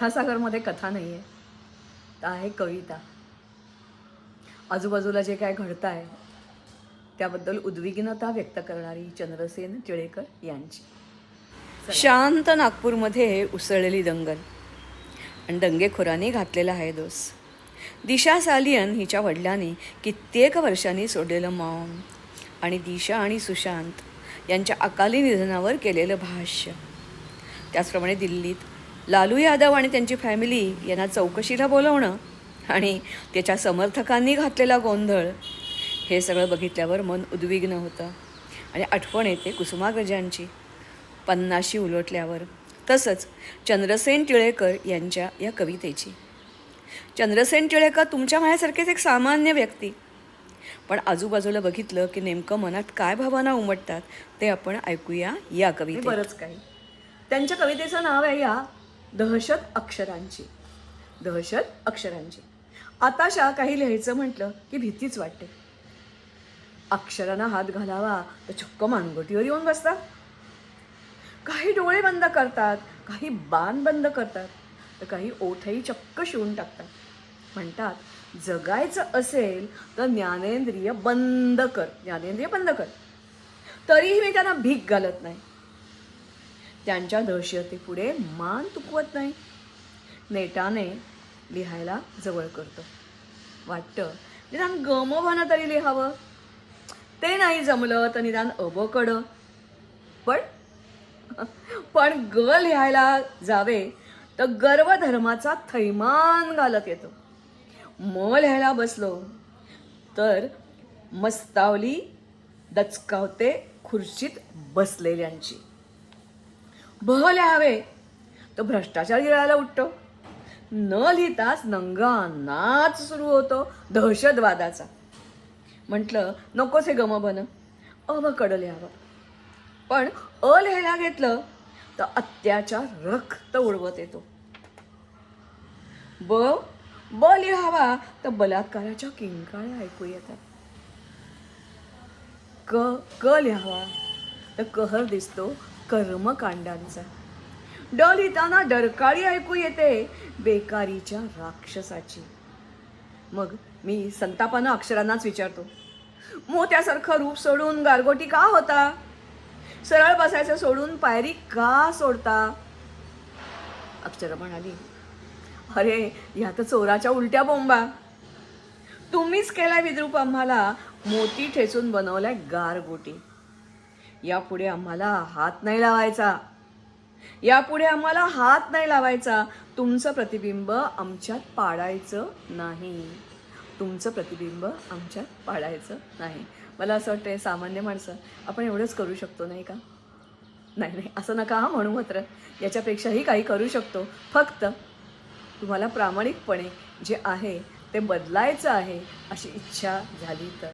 कथासागरमध्ये कथा नाही आहे तर आहे कविता. आजूबाजूला जे काय घडतं आहे त्याबद्दल उद्विग्नता व्यक्त करणारी चंद्रसेन टिळेकर यांची. शांत नागपूरमध्ये उसळलेली दंगल. आणि दंगेखोरांनी घातलेला आहे दोस दिशा सालियन हिच्या वडिलांनी कित्येक वर्षांनी सोडलेलं मौन आणि दिशा आणि सुशांत यांच्या अकाली निधनावर केलेलं भाष्य. त्याचप्रमाणे दिल्लीत लालू यादव आणि त्यांची फॅमिली यांना चौकशीला बोलवणं आणि त्याच्या समर्थकांनी घातलेला गोंधळ हे सगळं बघितल्यावर मन उद्विग्न होतं. आणि आठवण येते कुसुमाग्रजांची. पन्नाशी उलटल्यावर तसंच चंद्रसेन टिळेकर यांच्या या कवितेची. चंद्रसेन टिळेकर तुमच्या माझ्यासारखेच एक सामान्य व्यक्ती. पण आजूबाजूला बघितलं की नेमकं मनात काय भावना उमटतात ते आपण ऐकूया या कवितेत. बरंच काही. त्यांच्या कवितेचं नाव आहे या दहशत अक्षरांची. दहशत अक्षरांची. आताशा काही लिहायचं म्हटलं की भीतीच वाटते. अक्षरांना हात घालावा तर चक्क मानगोटीवर येऊन बसतात. काही डोळे बंद करतात काही बाण बंद करतात तर काही ओठही चक्क शिवून टाकतात. म्हणतात जगायचं असेल तर ज्ञानेंद्रिय बंद कर ज्ञानेंद्रिय बंद कर. तरीही मी त्यांना भीक घालत नाही. त्यांच्या दहशतीपुढे मान तुकवत नाही. नेटाने लिहायला जवळ करतो. वाटतं निदान गमवानं तरी लिहावं. ते नाही जमलं तर निदान अबकडं. पण पण ग लिहायला जावे तर गर्वधर्माचा थैमान घालत येतो. म लिहायला बसलो तर मस्तावली दचकावते खुर्चीत बसलेल्यांची. भ लिहावे तर भ्रष्टाचार गिळायला उठतो. न लिहिताच नंगा नाच सुरू होतो दहशतवादाचा. म्हटलं नकोच हे गमबन अवकडं लिहावं पण अ लिहायला घेतलं तर अत्याचार रक्त उडवत येतो. ब ब लिहावा तर बलात्काराच्या किंकाळ्या ऐकू येतात. क क लिहावा तर कहर दिसतो कर्मकांडांचा. ड लिहिताना डरकाळी ऐकू येते बेकारीच्या राक्षसाची. मग मी संतापानं अक्षरांनाच विचारतो मोत्यासारखं रूप सोडून गारगोटी का होता? सरळ बसायचं सोडून पायरी का सोडता? अक्षर म्हणाली अरे ह्या तर चोराच्या उलट्या बोंबा. तुम्हीच केलाय विद्रूप आम्हाला मोती ठेचून बनवलाय गारगोटी. यापुढे आम्हाला हात नाही लावायचा. यापुढे आम्हाला हात नाही लावायचा. तुमचं प्रतिबिंब आमच्यात पाडायचं नाही. तुमचं प्रतिबिंब आमच्यात पाडायचं नाही. मला असं वाटतं सामान्य माणसं आपण एवढंच करू शकतो नाही का? नाही नाही असं नका हा म्हणू मात्र. याच्यापेक्षाही काही करू शकतो. फक्त तुम्हाला प्रामाणिकपणे जे आहे ते बदलायचं आहे अशी इच्छा झाली तर.